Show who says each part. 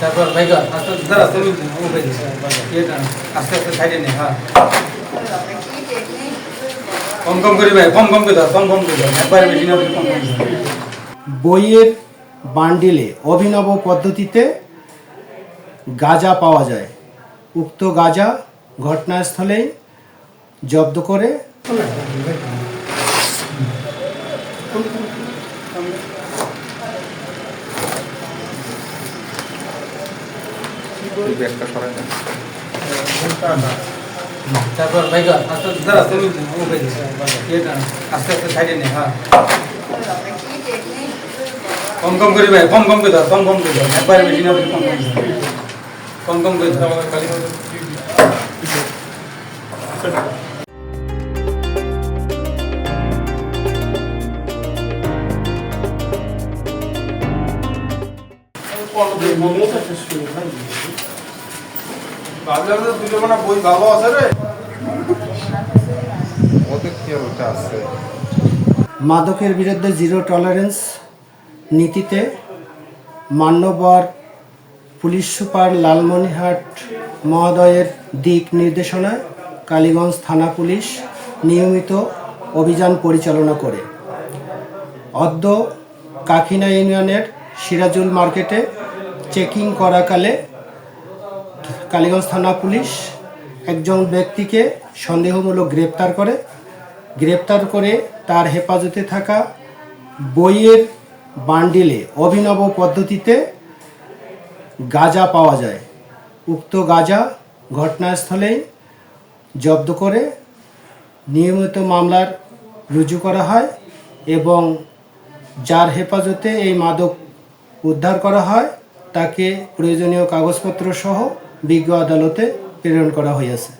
Speaker 1: তারপর ভাই আস্তে আস্তে দাঁড়া, তুমি উঠে দিস। আস্তে আস্তে সাইডে নে, হ্যাঁ। কম কম করি ভাই, কম কম করে দাও, কম কম করে দাও। একবারে বেশি না, কম কম
Speaker 2: বইয়ের বান্ডিলে অভিনব পদ্ধতিতে গাঁজা পাওয়া যায় উক্ত গাঁজা ঘটনাস্থলেই জব্দ করে
Speaker 1: তারপর ভাই গো, আস্তে আস্তে দাঁড়া, তুমি আস্তে আস্তে সাইডে নে, হ্যাঁ। কম কম করি ভাই, কম কম করে দাও, কম কম করে দাও। একবারে বেশি না, কম কম। কম করে দাও।
Speaker 3: ভাবলাম যে বই ভালো আছে রে।
Speaker 4: ওদের কি ওটা আছে?
Speaker 2: মাদকের বিরুদ্ধে জিরো টলারেন্স নীতিতে মান্যবর পুলিশ সুপার লালমনিহাট মহোদয়ের দিক নির্দেশনায় কালীগঞ্জ থানা পুলিশ নিয়মিত অভিযান পরিচালনা করে। অদ্য কাকিনা ইউনিয়নের সিরাজুল মার্কেটে চেকিং করাকালে কালীগঞ্জ থানা পুলিশ একজন ব্যক্তিকে সন্দেহমূলক গ্রেপ্তার করে। গ্রেপ্তার করে তার হেফাজতে থাকা বইয়ের বান্ডিলে অভিনব পদ্ধতিতে গাঁজা পাওয়া যায়। উক্ত গাঁজা ঘটনাস্থলেই জব্দ করে নিয়মিত মামলার রুজু করা হয় এবং যার হেফাজতে এই মাদক উদ্ধার করা হয়। তাকে প্রয়োজনীয় কাগজপত্র সহ বিজ্ঞ আদালতে প্রেরণ করা হয়েছে